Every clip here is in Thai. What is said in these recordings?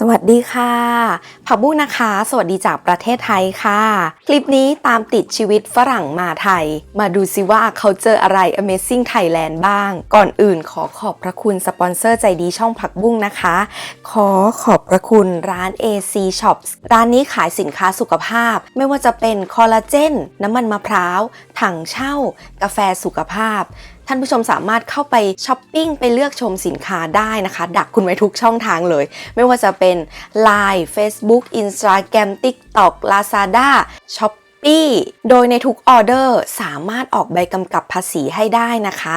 สวัสดีค่ะ ผักบุ้งนะคะ สวัสดีจากประเทศไทยค่ะ คลิปนี้ตามติดชีวิตฝรั่งมาไทย มาดูซิว่าเขาเจออะไร Amazing Thailand บ้าง ก่อนอื่นขอขอบพระคุณสปอนเซอร์ใจดีช่องผักบุ้งนะคะ ขอขอบพระคุณร้าน AC Shops ร้านนี้ขายสินค้าสุขภาพ ไม่ว่าจะเป็นคอลลาเจน น้ำมันมะพร้าว ถังเช่า กาแฟสุขภาพ ท่านผู้ชมสามารถเข้าไปช้อปปิ้งไปเลือกชมสินค้าได้นะคะ ดักคุณไว้ทุกช่องทางเลย ไม่ว่าจะเป็น Line Facebook Instagram TikTok Lazada Shopee โดยในทุกออเดอร์สามารถออกใบกำกับภาษีให้ได้นะคะ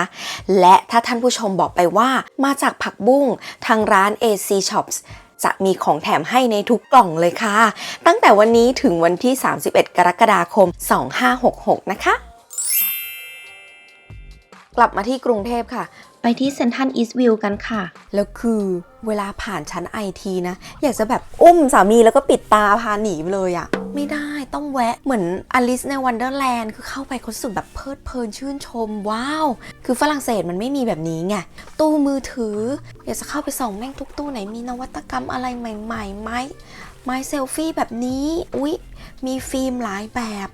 และถ้าท่านผู้ชมบอกไปว่ามาจากผักบุ้งทางร้าน AC Shops จะมีของแถมให้ในทุกกล่องเลยค่ะ ตั้งแต่วันนี้ถึงวันที่ 31 กรกฎาคม 2566 นะคะ กลับมาที่กรุงเทพค่ะ ไปที่เซนทันอีสต์วิวกันค่ะ แล้วคือเวลาผ่านชั้นไอทีนะ อยากจะแบบอุ้มสามีแล้วก็ปิดตาพาหนีไปเลยอะไม่ได้ต้องแวะเหมือนอลิสในวันเดอร์แลนด์คือเข้าไปเขารู้สึกแบบเพลิดเพลินชื่นชม ว้าว คือฝรั่งเศสมันไม่มีแบบนี้ไง ตู้มือถือ อยากจะเข้าไปส่องแม่งทุกตู้ไหนมีนวัตกรรมอะไรใหม่ๆไหมไม้เซลฟี่แบบนี้ อุ๊ย มีฟิล์มหลายแบบ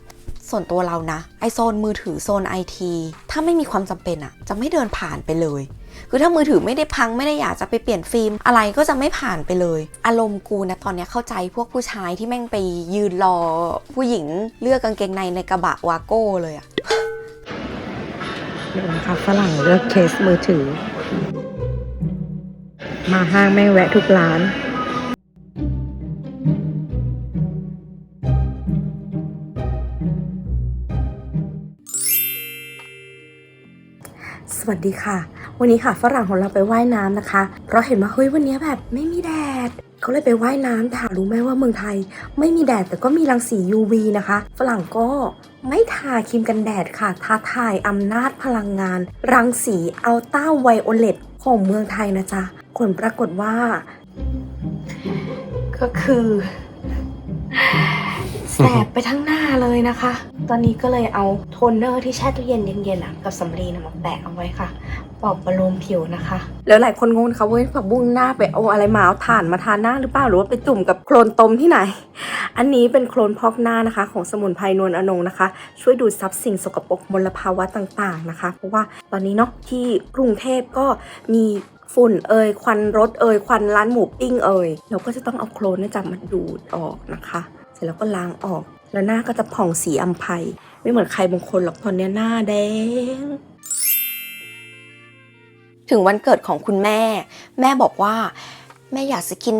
ส่วนตัวเรานะ ไอโซนมือถือโซนไอทีถ้าไม่มีความจำเป็นอะจะไม่เดินผ่านไปเลย คือถ้ามือถือไม่ได้พังไม่ได้อยากจะไปเปลี่ยนฟิล์มอะไรก็จะไม่ผ่านไปเลย อารมณ์กูนะตอนเนี้ยเข้าใจพวกผู้ชายที่แม่งไปยืนรอ ผู้หญิงเลือกกางเกงในในกระบะวาโก้เลยอะนี่นะคะฝรั่งเลือกเคสมือถือ มาห้างแม่งแวะทุกร้าน วัสดีค่ะ วันนี้ค่ะฝรั่งของเราไปว่ายน้ำนะคะ เพราะเห็นว่าเฮ้ยวันนี้แบบไม่มีแดดเขาเลยไปว่ายน้ำแต่หารู้ไหมว่าเมืองไทย ไม่มีแดดแต่ก็มีรังสี UV นะคะ ฝรั่งก็ไม่ทาครีมกันแดดค่ะท้าทายอำนาจพลังงาน รังสีอัลต้าไวโอเลตของเมืองไทยนะจ๊ะผลปรากฏว่า ก็คือ แสบไปทั้งหน้าเลยนะคะ ตอนนี้ก็เลยเอาโทนเนอร์ที่แช่ตู้เย็นเย็นๆอะกับสำลีนะมาแปะเอาไว้ค่ะปอบประโลมผิวนะคะ แล้วหลายคนงงนะคะว่าผักบุ้งหน้าไปเอาอะไรมาเอาถ่านมาทาหน้าหรือเปล่าหรือว่าไปจุ่มกับโคลนตมที่ไหน อันนี้เป็นโคลนพอกหน้านะคะ ของสมุนไพรนวลอนงนะคะ ช่วยดูดซับสิ่งสกปรกมลภาวะต่างๆนะคะ เพราะว่าตอนนี้เนาะที่กรุงเทพก็มีฝุ่นเอ่ยควันรถเอ่ยควันร้านหมูปิ้งเอ่ยเราก็จะต้องเอาโคลนนี่จับมาดูดออกนะคะ เสร็จแล้วก็ล้างออก แล้วหน้าก็จะผ่องสีอัมภัย ไม่เหมือนใครบางคนหรอกตอนนี้หน้าแดง ถึงวันเกิดของคุณแม่ แม่บอกว่า แม่อยากจะกิน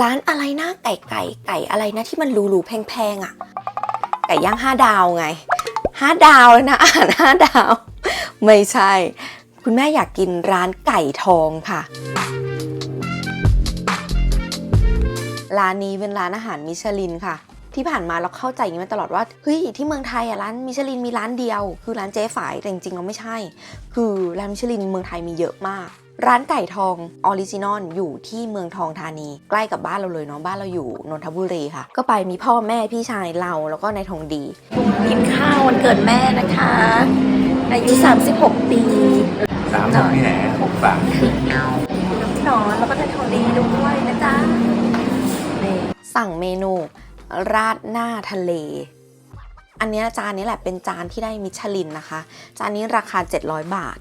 ร้านอะไรนะไก่ไก่ไก่อะไรนะที่มันหรูๆแพงๆอะ่ะ ไก่ย่างห้าดาวไงห้าดาวเลยนะอ่านห้าดาว ไม่ใช่ คุณแม่อยากกินร้านไก่ทองค่ะร้านนี้เป็นร้านอาหารมิชลินค่ะ ที่ผ่านมาเราเข้าใจอย่างนี้มาตลอดว่าเฮ้ยที่เมืองไทยอะร้านมิชลินมีร้านเดียว คือร้านเจ๊ฝายแต่จริงๆเราไม่ใช่ คือร้านมิชลินเมืองไทยมีเยอะมาก ร้านไก่ทองออริจินอลอยู่ที่เมืองทองธานี ใกล้กับบ้านเราเลยเนาะบ้านเราอยู่นนทบุรีค่ะ ก็ไปมีพ่อแม่พี่ชายเราแล้วก็ในายทองดีกินข้าววันเกิดแม่นะคะ อายุ 36 ปีสามสิบที่ไหนหกสามนอนแล้วก็ในายทองดีด้วยนะจ๊ะนี่สั่งเมนู ราดหน้าทะเล อันเนี้ยจานนี้แหละเป็นจานที่ได้มิชลินนะคะ จานนี้ราคา 700 บาท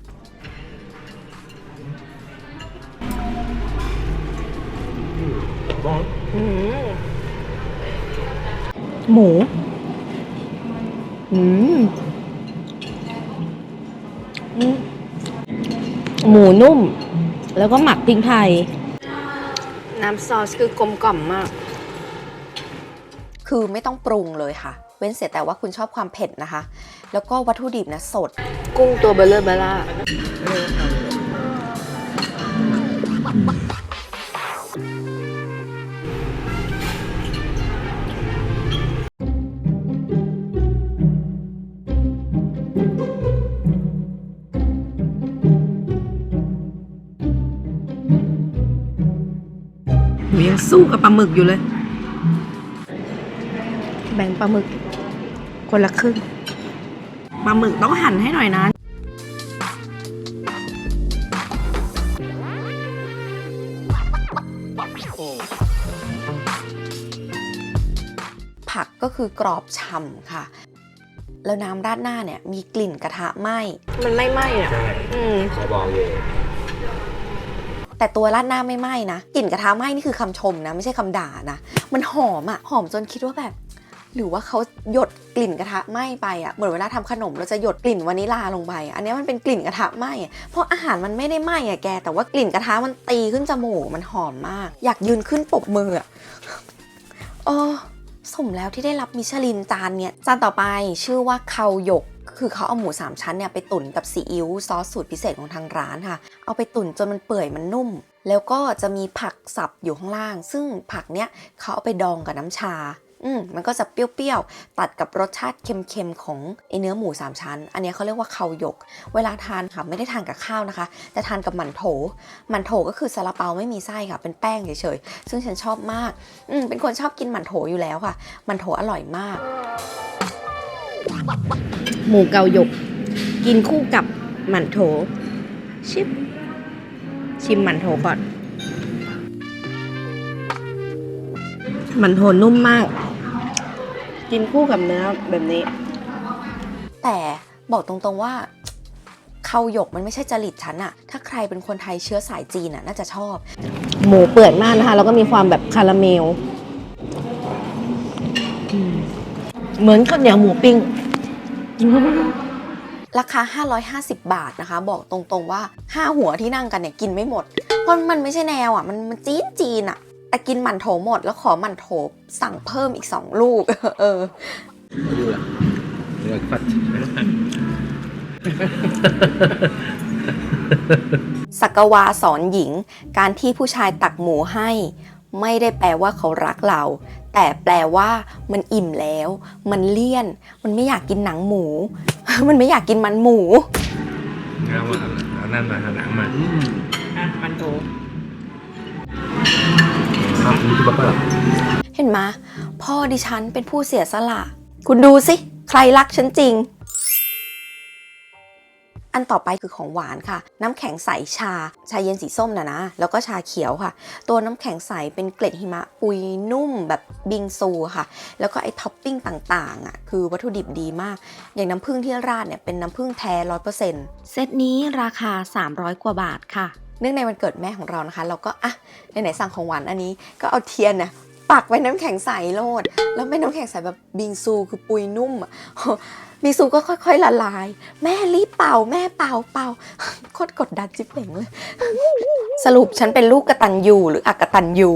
อืมหมูอืมอืม หมูนุ่ม แล้วก็หมักพริกไทย น้ำซอสคือกลมกล่อมมาก คือไม่ต้องปรุงเลยค่ะ เว้นเสียแต่ว่าคุณชอบความเผ็ดนะคะ แล้วก็วัตถุดิบนะสด กุ้งตัวเบลเลอร์เบล่าหนูยังสู้กับปลาหมึกอยู่เลย แบ่งปลาหมึก คนละครึ่งปลาหมึกต้องหั่นให้หน่อยนะโอ้ผักก็คือกรอบฉ่ำค่ะ แล้วน้ำราดหน้าเนี่ยมีกลิ่นกระทะไหม้ มันไม่ไหม้อะใช่อืมจะบอกอยู่แต่ตัวราดหน้าไม่ไหม้นะ กลิ่นกระทะไหม้นี่คือคำชมนะ ไม่ใช่คำด่านะ มันหอมอะหอมจนคิดว่าแบบ หรือว่าเขาหยดกลิ่นกระทะไหม้ไปอะเหมือนเวลาทำขนมเราจะหยดกลิ่นวานิลาลงไป อันนี้มันเป็นกลิ่นกระทะไหม้เพราะอาหารมันไม่ได้ไหม้อะแก แต่ว่ากลิ่นกระทะมันตีขึ้นจมูกมันหอมมาก อยากยืนขึ้นปรบมืออะเออสมแล้วที่ได้รับมิชลินจานเนี่ยจานต่อไปชื่อว่าเคาหยกคือเขาเอาหมูสามชั้นเนี่ยไปตุ๋นกับซีอิ๊วซอสสูตรพิเศษของทางร้านค่ะ เอาไปตุ๋นจนมันเปื่อยมันนุ่ม แล้วก็จะมีผักสับอยู่ข้างล่าง ซึ่งผักเนี้ยเขาเอาไปดองกับน้ำชา อืมมันก็จะเปรี้ยวๆ ตัดกับรสชาติเค็มๆ ของไอเนื้อหมูสามชั้น อันนี้เขาเรียกว่าเขาหยก เวลาทานค่ะไม่ได้ทานกับข้าวนะคะ แต่ทานกับหมั่นโถ หมั่นโถก็คือซาลาเปาไม่มีไส้ค่ะ เป็นแป้งเฉยๆ ซึ่งฉันชอบมาก อืมเป็นคนชอบกินหมั่นโถอยู่แล้วค่ะ หมั่นโถอร่อยมาก หมูเกาหยก กินคู่กับหมั่นโถ ชิมชิมหมั่นโถก่อนหมั่นโถนุ่มมาก กินคู่กับเนื้อแบบนี้ แต่บอกตรงๆว่าเขาหยกมันไม่ใช่จริตฉันอะถ้าใครเป็นคนไทยเชื้อสายจีนอะน่าจะชอบ หมูเปื่อยมากนะคะ แล้วก็มีความแบบคาราเมลอืมเหมือนข้าวเหนียวหมูปิ้ง ราคา 550 บาทนะคะ บอกตรงๆว่า 5 หัวที่นั่งกันเนี่ยกินไม่หมด เพราะมันไม่ใช่แนวอะ มันมันจีนจีนอะ แต่กินหมั่นโถหมดแล้วขอหมั่นโถสั่งเพิ่มอีก2ลูก เออดูละเลือกพัดสักวาสอนหญิง การที่ผู้ชายตักหมูให้ ไม่ได้แปลว่าเขารักเรา แต่แปลว่ามันอิ่มแล้ว มันเลี่ยน มันไม่อยากกินหนังหมู มันไม่อยากกินมันหมูเอามาเอานั่นมาเอาหนังมาอะมันโถ ครับนี่คือบักกะเห็นไหมพ่อดิฉันเป็นผู้เสียสละ คุณดูสิ ใครรักฉันจริง อันต่อไปคือของหวานค่ะ น้ำแข็งใสชา ชาเย็นสีส้มนะนะ แล้วก็ชาเขียวค่ะ ตัวน้ำแข็งใสเป็นเกล็ดหิมะ ปุยนุ่มแบบบิงซูค่ะ แล้วก็ไอ้ท็อปปิ้งต่างๆอะคือวัตถุดิบดีมาก อย่างน้ำผึ้งที่ราดเนี่ยเป็นน้ำผึ้งแท้ร้อยเปอร์เซ็นต์เซตนี้ราคา 300 กว่าบาทค่ะ เนื่องในวันเกิดแม่ของเรานะคะ เราก็อะไหนๆสั่งของหวานอันนี้ก็เอาเทียนเนี่ยปักไว้น้ำแข็งใสโลด แล้วเป็นน้ำแข็งใสแบบบิงซูคือปุยนุ่มอะบิงซูก็ค่อยๆละลาย แม่รีบเป่า แม่เป่าเป่าโคตรกดดันจิ๊บเป่งเลย สรุปฉันเป็นลูกกระตันยูหรืออักกตันยู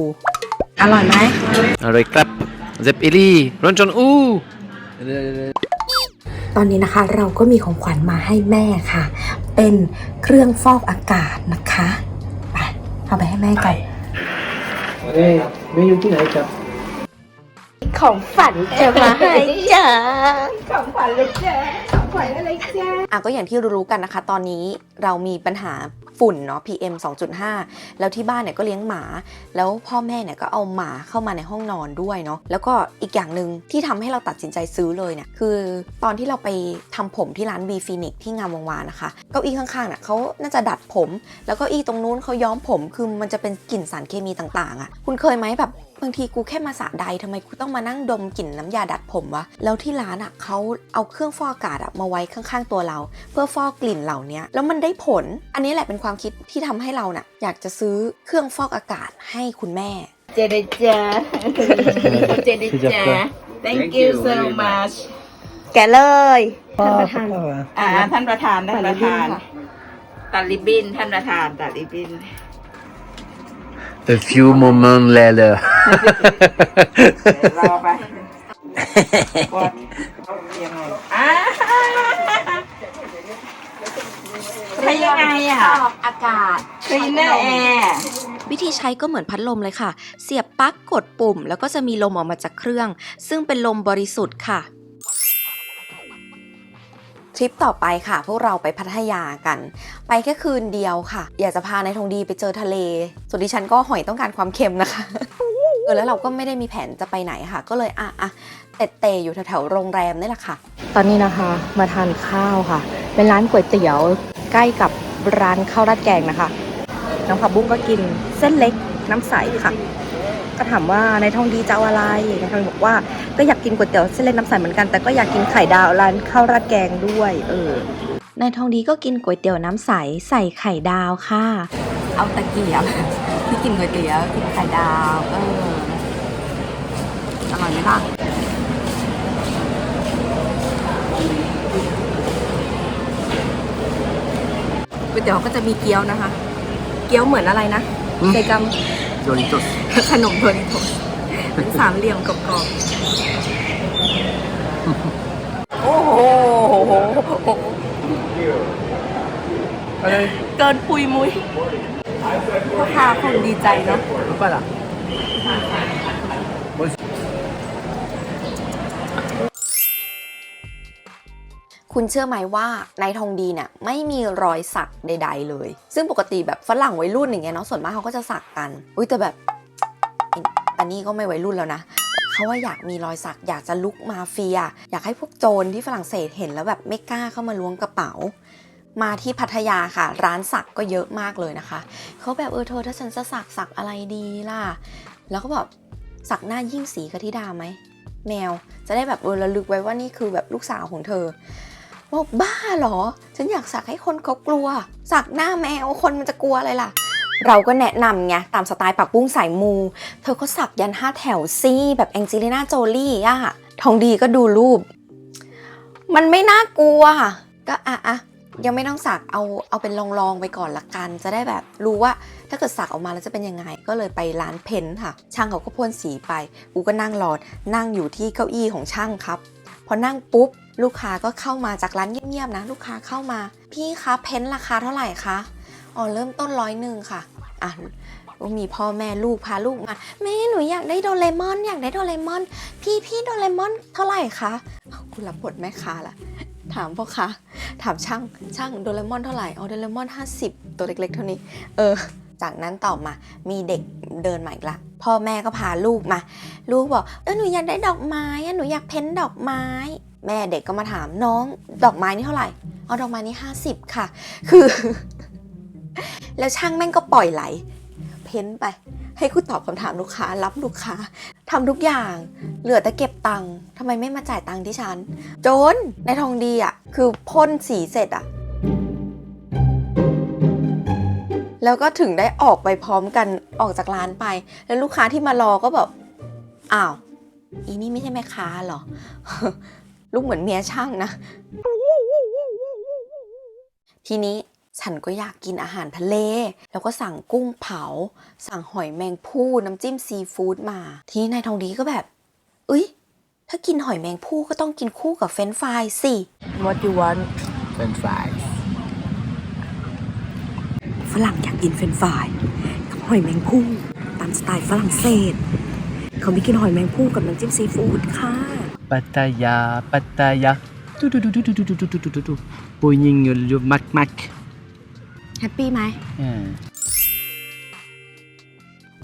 อร่อยไหมอร่อยครับเซปอิลี่รอนจอนอู้ตอนนี้นะคะเราก็มีของขวัญมาให้แม่ค่ะ เป็นเครื่องฟอกอากาศนะคะ ไป เอาไปให้แม่กันนี้ไม่อยู่ที่ไหนครับ ของฝันจะมาให้จ้าของขวัญเลยจ้าของขวัญอะไรจ้าอะก็อย่างที่รู้ๆกันนะคะ ตอนนี้เรามีปัญหาฝุ่นเนาะ PM 2.5 แล้วที่บ้านเนี่ยก็เลี้ยงหมา แล้วพ่อแม่เนี่ยก็เอาหมาเข้ามาในห้องนอนด้วยเนาะ แล้วก็อีกอย่างหนึ่งที่ทำให้เราตัดสินใจซื้อเลยเนี่ยคือตอนที่เราไปทำผมที่ร้าน V Phoenix ที่งามวงวานนะคะ เก้าอี้ข้างๆเนี่ยเขาน่าจะดัดผม แล้วก็อี้ตรงนู้นเขาย้อมผม คือมันจะเป็นกลิ่นสารเคมีต่างๆอะ่ะ คุณเคยไหมแบบบางทีกูแค่มาสระใดทำไมกูต้องมานั่งดมกลิ่นน้ำยาดัดผมวะ แล้วที่ร้านอะ่ะเขาเอาเครื่องฟอกอากาศอะมาไว้ข้างๆตัวเรา เพื่อฟอกกลิ่นเหล่านี้แล้วมันได้ผล อันนี้แหละเป็นความคิดที่ทำให้เราน่ะอยากจะซื้อเครื่องฟอกอากาศให้คุณแม่ เจเดจ้าเจเดจ้า thank you so much แกเลยท่านประธานอ่าท่านประธานท่านประธานตัดริบบิ้นท่านประธานตัดริบบิ้น A few moments later เดี๋ยวรอไปกดยังไงอ่าใช้ยังไงอะอากาศคลีนเนอร์แอร์วิธีใช้ก็เหมือนพัดลมเลยค่ะ เสียบปลั๊กกดปุ่ม แล้วก็จะมีลมออกมาจากเครื่อง ซึ่งเป็นลมบริสุทธิ์ค่ะ ทริปต่อไปค่ะ พวกเราไปพัทยากัน ไปแค่คืนเดียวค่ะ อยากจะพานายทองดีไปเจอทะเล ส่วนดิฉันก็หอยต้องการความเค็มนะคะเออแล้วเราก็ไม่ได้มีแผนจะไปไหนค่ะ ก็เลยอะอะเตะเตะอยู่แถวๆโรงแรมนี่แหละค่ะ ตอนนี้นะคะมาทานข้าวค่ะ เป็นร้านก๋วยเตี๋ยวใกล้กับร้านข้าวราดแกงนะคะ น้องผักบุ้งก็กินเส้นเล็กน้ำใสค่ะ ก็ถามว่าในทองดีจะเอาอะไรในทองดีบอกว่าก็อยากกินก๋วยเตี๋ยวเส้นเล็กน้ำใสเหมือนกันแต่ก็อยากกินไข่ดาวร้านข้าวราดแกงด้วย เออนายทองดีก็กินก๋วยเตี๋ยวน้ำใสใส่ไข่ดาวค่ะ เอาตะเกียบที่กินก๋วยเตี๋ยวกินไข่ดาวเอออร่อยไหมล่ะก๋วยเตี๋ยวก็จะมีเกี๊ยวนะคะ เกี๊ยวเหมือนอะไรนะเซกัม Doritos ขนมโดนิโตสเป็นสามเหลี่ยมกรอบๆโอ้โหอะไรเกินปุยมุยพ่อค้าคงดีใจเนาะ Apa lah คุณเชื่อไหมว่านายทองดีเนี่ยไม่มีรอยสักใด ๆ เลย ซึ่งปกติแบบฝรั่งวัยรุ่นอย่างเงี้ยเนาะส่วนมากเขาก็จะสักกัน อุ้ยแต่แบบอันนี้ก็ไม่วัยรุ่นแล้วนะเขาว่าอยากมีรอยสักอยากจะลุกมาเฟีย อยากให้พวกโจรที่ฝรั่งเศสเห็นแล้วแบบไม่กล้าเข้ามาล้วงกระเป๋า มาที่พัทยาค่ะ ร้านสักก็เยอะมากเลยนะคะเขาแบบเออเธอถ้าฉันจะสักสักอะไรดีล่ะ แล้วก็แบบสักหน้ายิ่งสีกะทิดาไหมแมวจะได้แบบเออระลึกไว้ว่านี่คือแบบลูกสาวของเธอ บอกบ้าเหรอ ฉันอยากสักให้คนเขากลัว สักหน้าแมวคนมันจะกลัวอะไรล่ะ เราก็แนะนำไงตามสไตล์ปักบุ้งสายมู เธอก็สักยันห้าแถวซี่ แบบแองเจลิน่าโจลี่อะทองดีก็ดูรูป มันไม่น่ากลัว ก็อะอะยังไม่ต้องสักเอาเอาเป็นลองๆไปก่อนละกัน จะได้แบบรู้ว่าถ้าเกิดสักออกมาแล้วจะเป็นยังไง ก็เลยไปร้านเพ้นท์ค่ะ ช่างเขาก็พ่นสีไป กูก็นั่งรอนั่งอยู่ที่เก้าอี้ของช่างครับ พอนั่งปุ๊บ ลูกค้าก็เข้ามาจากร้านเงียบๆนะ ลูกค้าเข้ามา พี่คะเพ้นราคาเท่าไหร่คะอ๋อเริ่มต้นร้อยหนึ่งค่ะอะก็มีพ่อแม่ลูกพาลูกมาแม่หนูอยากได้โดเรมอนอยากได้โดเรมอน พี่พี่โดเรมอนเท่าไหร่คะอ้าคุณรับบทแม่ค้าละถามพ่อค้าถามช่างช่างโดเรมอนเท่าไหร่อ๋อโดเรมอน 50 ตัวเล็กๆ เท่านี้ เออ จากนั้นต่อมามีเด็กเดินมาอีกละพ่อแม่ก็พาลูกมา ลูกบอกเออหนูอยากได้ดอกไม้อหนูอยากเพ้นดอกไม้ แม่เด็กก็มาถามน้องดอกไม้นี่เท่าไหร่เอาดอกไม้นี่50ค่ะ คือ แล้วช่างแม่งก็ปล่อยไหล เพ้นไป ให้กูตอบคำถามลูกค้า รับลูกค้าทำทุกอย่าง เหลือแต่เก็บตังค์ทำไมไม่มาจ่ายตังค์ที่ฉัน โจนในทองดีอะ คือพ่นสีเสร็จอะ แล้วก็ถึงได้ออกไปพร้อมกันออกจากร้านไป แล้วลูกค้าที่มารอก็แบบ อ้าว อีนี่ไม่ใช่แม่ค้าเหรอ ลูกเหมือนเมียช่างนะ ทีนี้ฉันก็อยากกินอาหารทะเล แล้วก็สั่งกุ้งเผา สั่งหอยแมงภู่น้ำจิ้มซีฟู้ดมา ทีนี้นายทองดีก็แบบเอ้ย ถ้ากินหอยแมงภู่ก็ต้องกินคู่กับเฟรนช์ฟรายสิ What you want French fries ฝรั่งอยากกินเฟรนช์ฟรายกับหอยแมงภู่ตามสไตล์ฝรั่งเศส เขาไม่กินหอยแมงภู่กับน้ำจิ้มซีฟู้ดค่ะ Pattaya, Pattaya. Tu tu tu tu tu tu tu tu tu tu tu. Punying you mak mak. แฮปปี้ไหม Yeah.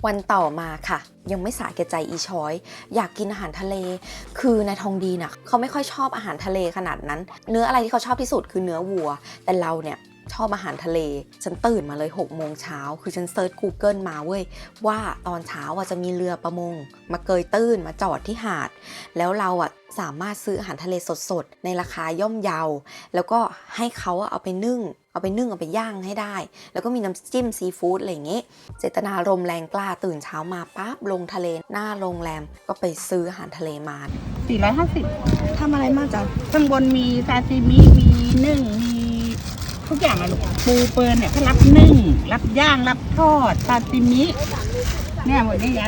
วันต่อมาค่ะ ยังไม่สาแก่ใจอีช้อย อยากกินอาหารทะเล คือนายทองดีน่ะเขาไม่ค่อยชอบอาหารทะเลขนาดนั้น เนื้ออะไรที่เขาชอบที่สุดคือเนื้อวัว แต่เราเนี่ย ชอบอาหารทะเล ฉันตื่นมาเลย6กโมงเช้าคือฉันเซิร์ช Google มาเว้ย ว่าตอนเช้าอะจะมีเรือประมง มาเกยตื้นมาจอดที่หาด แล้วเราอะสามารถซื้ออาหารทะเลสดๆ ในราคาย่อมเยา แล้วก็ให้เขาอะเอาไปนึ่ง เอาไปนึ่ง เอาไปย่างให้ได้ แล้วก็มีน้ำจิ้มซีฟู้ดอะไรอย่างงี้เจตนารมณ์แรงกล้าตื่นเช้ามาปั๊บลงทะเลหน้าโรงแรม ก็ไปซื้ออาหารทะเลมา 450ทำอะไรมากจังข้างบนมีซาซิมิมีนึ่งมี ทุกอย่างอะลูกปูเปิลเนี่ยเขารับนึ่ง รับย่าง รับทอดซาซิมิเนี่ยหมดนี่ยา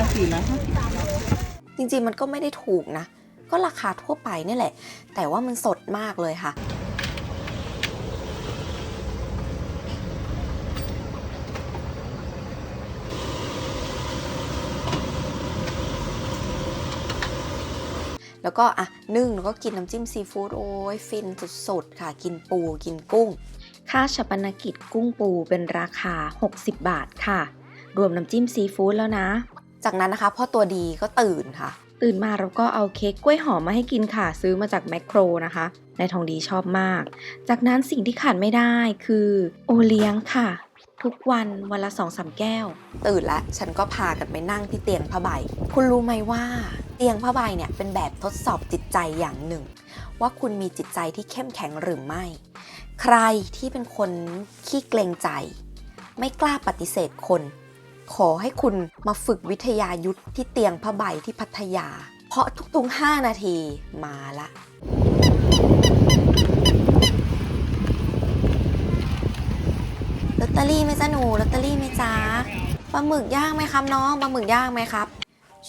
450จริงๆมันก็ไม่ได้ถูกนะ ก็ราคาทั่วไปนี่แหละ แต่ว่ามันสดมากเลยค่ะ แล้วก็อะนึ่งแล้วก็กินน้ำจิ้มซีฟู้ดโอ้ยฟินสุดๆค่ะ กินปูกินกุ้ง ค่าชาปนกิจกุ้งปูเป็นราคา 60 บาทค่ะ รวมน้ำจิ้มซีฟู้ดแล้วนะ จากนั้นนะคะพ่อตัวดีก็ตื่นค่ะ ตื่นมาเราก็เอาเค้กกล้วยหอมมาให้กินค่ะ ซื้อมาจากแมคโครนะคะนายทองดีชอบมาก จากนั้นสิ่งที่ขาดไม่ได้คือโอเลี้ยงค่ะ ทุกวันวันละสองสามแก้ว ตื่นแล้วฉันก็พากันไปนั่งที่เตียงผ้าใบ คุณรู้ไหมว่า เตียงผ้าใบเนี่ยเป็นแบบทดสอบจิตใจอย่างหนึ่ง ว่าคุณมีจิตใจที่เข้มแข็งหรือไม่ ใครที่เป็นคนขี้เกรงใจ ไม่กล้าปฏิเสธคน ขอให้คุณมาฝึกวิทยายุทธที่เตียงผ้าใบที่พัทยา เพราะทุกๆ 5 นาทีมาละลอตเตอรี่ไหมจ๊ะหนูลอตเตอรี่ไหมจ๊ะปลาหมึกย่างไหมครับน้องปลาหมึกย่างไหมครับ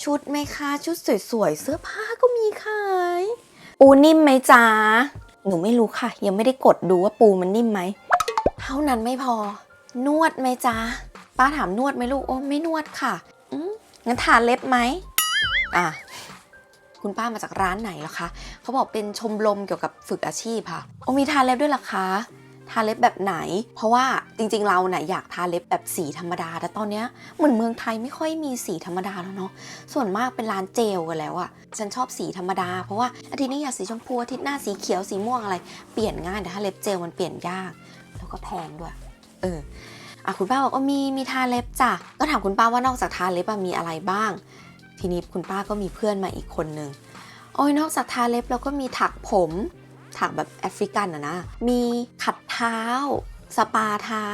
ชุดไหมคะ ชุดสวยๆ เสื้อผ้าก็มีขาย ปูนิ่มไหมจ๊ะ หนูไม่รู้ค่ะ ยังไม่ได้กดดูว่าปูมันนิ่มไหม เท่านั้นไม่พอ นวดไหมจ๊ะ ป้าถามนวดไหมลูก โอ้ไม่นวดค่ะอืมงั้นทาเล็บไหมอะคุณป้ามาจากร้านไหนเหรอคะ เขาบอกเป็นชมรมเกี่ยวกับฝึกอาชีพค่ะ โอ้มีทาเล็บด้วยหรอคะ ทาเล็บแบบไหน เพราะว่าจริงๆเราเนะ่ยอยากทาเล็บแบบสีธรรมดา แต่ตอนเนี้ยเหมือนเมืองไทยไม่ค่อยมีสีธรรมดาแล้วเนาะส่วนมากเป็นร้านเจลกันแล้วอะฉันชอบสีธรรมดา เพราะว่าอาทิตย์นี้อยากสีชมพูอาทิตย์หน้าสีเขียวสีม่วงอะไร เปลี่ยนง่ายแต่ถ้าเล็บเจลมันเปลี่ยนยาก แล้วก็แพงด้วยเอออะคุณป้าบอกว่ามีมีทาเล็บจ้ะก็ถามคุณป้าว่านอกจากทาเล็บมีอะไรบ้าง ทีนี้คุณป้าก็มีเพื่อนมาอีกคนนึงโอ้ยนอกจากทาเล็บเราก็มีถักผม ถักแบบแอฟริกันอะนะ มีขัดเท้า สปาเท้า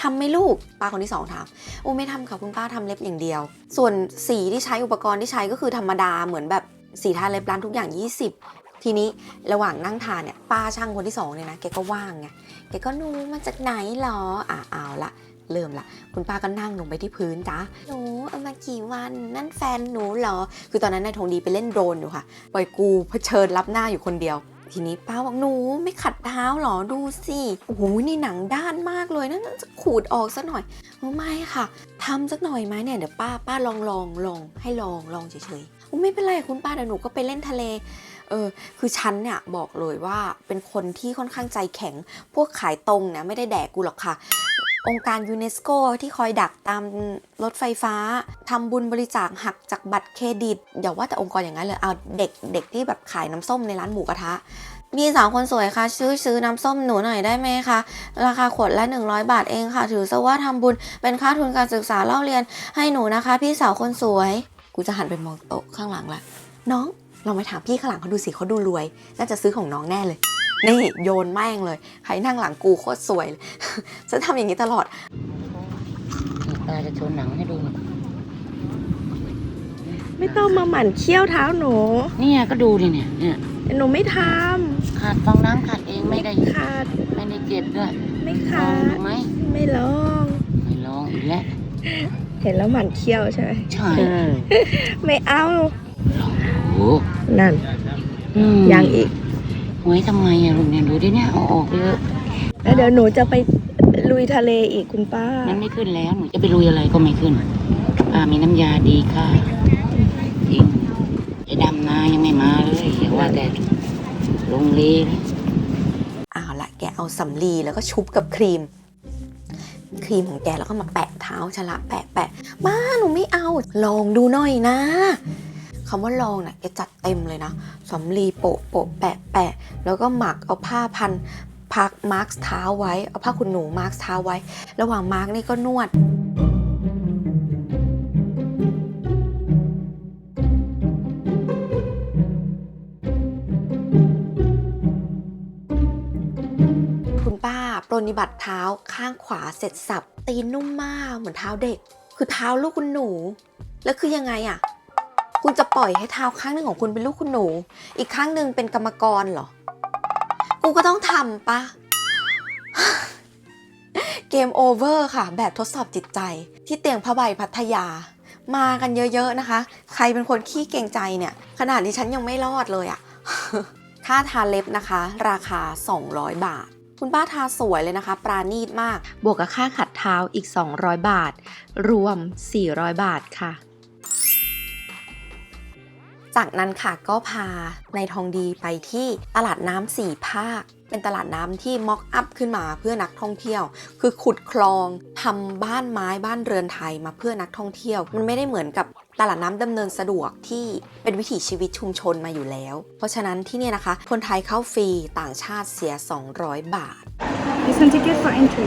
ทำไหมลูกป้าคนที่สองถามโอ้ไม่ทำค่ะคุณป้าทำเล็บอย่างเดียว ส่วนสีที่ใช้อุปกรณ์ที่ใช้ก็คือธรรมดาเหมือนแบบสีทาเล็บร้านทุกอย่าง 20 ทีนี้ระหว่างนั่งทานเนี่ยป้าช่างคนที่สองเนี่ยนะแกก็ว่างไงแกก็นูมาจากไหนหรออะเอาละเริ่มละคุณป้าก็นั่งลงไปที่พื้นจ้าหนูเอามากี่วันนั่นแฟนหนูเหรอ คือตอนนั้นนายทองดีไปเล่นโดรนอยู่ค่ะปล่อยกูเผชิญรับหน้าอยู่คนเดียว ทีนี้ป้าบอกหนูไม่ขัดเท้าเหรอดูสิโอ้โหนี่หนังด้านมากเลยนั่นจะขูดออกสักหน่อยไม่ค่ะทำสักหน่อยไหมเนี่ยเดี๋ยวป้าป้าลองลองลองให้ลองลองเฉยๆโอ้ไม่เป็นไรคุณป้าเดี๋ยวหนูก็ไปเล่นทะเลเออคือฉันเนี่ยบอกเลยว่าเป็นคนที่ค่อนข้างใจแข็ง พวกขายตรงเนี่ยไม่ได้แดกกูหรอกค่ะ องค์การยูเนสโกที่คอยดักตามรถไฟฟ้าทำบุญบริจาคหักจากบัตรเครดิตอย่าว่าแต่องค์กรอย่างนั้นเลยเอาเด็กเด็กที่แบบขายน้ำส้มในร้านหมูกระทะ พี่สาวคนสวยคะซื้อซื้อน้ำส้มหนูหน่อยได้ไหมคะราคาขวดละ 100 บาทเองค่ะ ถือซะว่าทำบุญเป็นค่าทุนการศึกษาเล่าเรียนให้หนูนะคะ พี่สาวคนสวย กูจะหันไปมองโต๊ะข้างหลังละน้องลองไปถามพี่ข้างหลังเขาดูสิเขาดูรวย น่าจะซื้อของน้องแน่เลย นี่โยนแม่งเลยใครนั่งหลังกูโคตรสวยเลยฉันทำอย่างนี้ตลอดตาจะโชว์หนังให้ดูหน่อยไม่ต้องมาหมั่นเคี้ยวเท้าหนู เนี่ยก็ดูดิเนี่ยเนี่ย หนูไม่ท ขาดฟองน้ำขาดเองไม่ได้ำขาด ไม่ได้เจ็บด้วยไม่ลขาองดดูไหมไม่ลอง ไม่ลองอีกแล้วเห็นแล้วหมั่นเคี้ยวใช่ไหมใช่ไม่เอาโอ้นั่นอืมยังอีกไว้ทำไงอะลูกเนี่ยดูดิเนี่ยเอาออกเลยแล้วเดี๋ยวหนูจะไปลุยทะเลอีกคุณป้ามันไม่ขึ้นแล้วหนูจะไปลุยอะไรก็ไม่ขึ้นอ่ามีน้ำยาดีค่ะจริงไอ้ดำนายังไม่มาเลยอย่าว่าแต่ล งเลนเอาละแกเอาสำลีแล้วก็ชุบกับครีม ครีมของแกแล้วก็มาแปะเท้าฉละแปะแปะมาหนูไม่เอา ลองดูหน่อยนะคำว่าลองน่ะแกจัดเต็มเลยนะสำลีโปะโปะแปะแปะแล้วก็หมักเอาผ้าพันพักมาร์กเท้าไว้เอาผ้าขนหนูมาร์กเท้าไว้ ระหว่างมาร์กนี่ก็นวด ปรนนิบัติเท้าข้างขวาเสร็จสับ ตีนนุ่มมากเหมือนเท้าเด็ก คือเท้าลูกคุณหนู แล้วคือยังไงอะ่ะ คุณจะปล่อยให้เท้าข้างหนึ่งของคุณเป็นลูกคุณหนู อีกข้างหนึ่งเป็นกรรมกรเหรอ กูก็ต้องทำปะเกมโอเวอร์ค่ะ แบบทดสอบจิตใจ ที่เตียงผ้าใบพัทยา มากันเยอะๆนะคะ ใครเป็นคนขี้เกงใจเนี่ย ขนาดที่ฉันยังไม่รอดเลยอะ ค่าทาเล็บนะคะ ราคา 200 บาท คุณป้าทาสวยเลยนะคะ ปราณีตมาก บวกกับค่าขัดเท้าอีก 200 บาท รวม 400 บาทค่ะ จากนั้นค่ะก็พานายทองดีไปที่ตลาดน้ำสี่ภาคเป็นตลาดน้ำที่ม็อกอัพขึ้นมาเพื่อนักท่องเที่ยว คือขุดคลองทำบ้านไม้บ้านเรือนไทยมาเพื่อนักท่องเที่ยว มันไม่ได้เหมือนกับ ตลาดน้ำดำเนินสะดวกที่เป็นวิถีชีวิตชุมชนมาอยู่แล้ว เพราะฉะนั้นที่เนี่ยนะคะ คนไทยเข้าฟรีต่างชาติเสีย 200 บาท This one ticket for entry.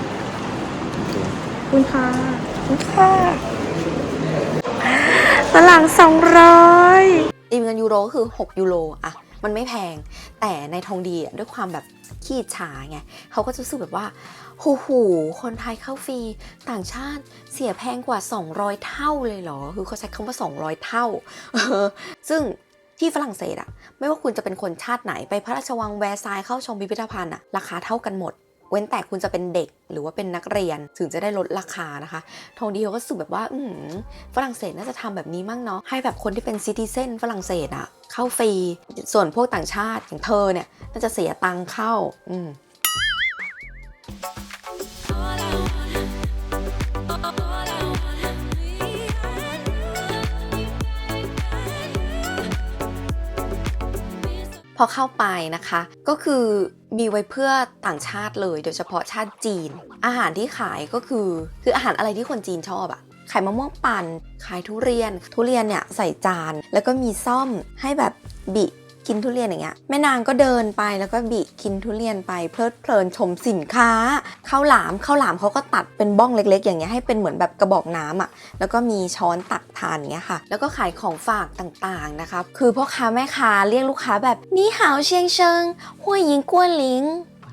คุณค่ะขอบคุณค่ะฝรั่งสองร้อยตีเป็นเงินยูโรก็คือ 6 ยูโรอะมันไม่แพง แต่ในทองดีอะด้วยความแบบขี้ฉาไงเขาก็จะรู้สึกแบบว่า หูหูคนไทยเข้าฟรี ต่างชาติเสียแพงกว่า 200 เท่าเลยเหรอ คือเขาใช้คำว่า 200 เท่า ซึ่งที่ฝรั่งเศสอะไม่ว่าคุณจะเป็นคนชาติไหนไปพระราชวังแวร์ซายเข้าชมพิพิธภัณฑ์อะราคาเท่ากันหมด เว้นแต่คุณจะเป็นเด็กหรือว่าเป็นนักเรียนถึงจะได้ลดราคานะคะ ทองดีเขาก็สึกแบบว่า อืฝรั่งเศสน่าจะทำแบบนี้มั่งเนาะให้แบบคนที่เป็นซิติเซนฝรั่งเศสอะเข้าฟรี ส่วนพวกต่างชาติอย่างเธอเนี่ยน่าจะเสียตังค์เข้า อืม พอเข้าไปนะคะ ก็คือมีไว้เพื่อต่างชาติเลย โดยเฉพาะชาติจีน อาหารที่ขายก็คือคืออาหารอะไรที่คนจีนชอบอะขายมะม่วงปั่นขายทุเรียน ทุเรียนเนี่ยใส่จาน แล้วก็มีซ่อมให้แบบบิ กินทุเรียนอย่างเงี้ยแม่นางก็เดินไปแล้วก็บิกินทุเรียนไปเพลิดเพลินชมสินค้าข้าวหลามข้าวหลามเขาก็ตัดเป็นบ้องเล็ก ๆ อย่างเงี้ยให้เป็นเหมือนแบบกระบอกน้ำอะแล้วก็มีช้อนตักทานอย่างเงี้ยค่ะ แล้วก็ขายของฝากต่างๆนะคะคือพ่อค้าแม่ค้าเรียกลูกค้าแบบนี่หาวเชียงเชิงหัวหญิงกวนหลิง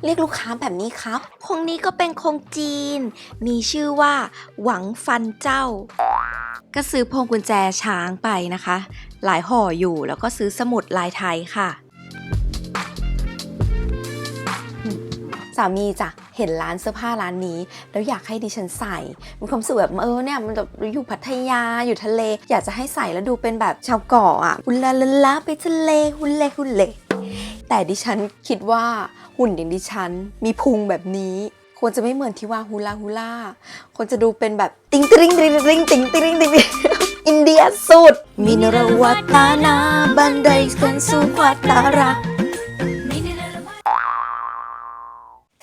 เรียกลูกค้าแบบนี้ครับ คงนี้ก็เป็นคงจีน มีชื่อว่า หวังฟันเจ้า ก็ซื้อพวงกุญแจช้างไปนะคะ หลายห่ออยู่แล้วก็ซื้อสมุดลายไทยค่ะ สามีจ้ะเห็นร้านเสื้อผ้าร้านนี้ แล้วอยากให้ดิฉันใส่มีความสึกแบบเออเนี่ยมันแบบอยู่พัทยาอยู่ทะเล อยากจะให้ใส่แล้วดูเป็นแบบชาวเกาะอะฮุลลาลาลาไปทะเลฮุลเลฮุลเลแต่ดิฉันคิดว่าหุ่นอย่างดิฉัน มีพุงแบบนี้ ควรจะไม่เหมือนที่ว่าฮูลาฮูลาควรจะดูเป็นแบบติงตริงตริงตริงติงตริงติงอินเดียสุดมินรวัตานาบันไดกันสุวัตาระ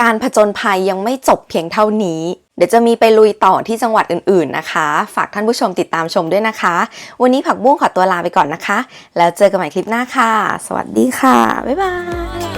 การผจญภัยยังไม่จบเพียงเท่านี้ เดี๋ยวจะมีไปลุยต่อที่จังหวัดอื่นๆนะคะ ฝากท่านผู้ชมติดตามชมด้วยนะคะ วันนี้ผักบุ้งขอตัวลาไปก่อนนะคะ แล้วเจอกันใหม่คลิปหน้าค่ะ สวัสดีค่ะ บ๊ายบาย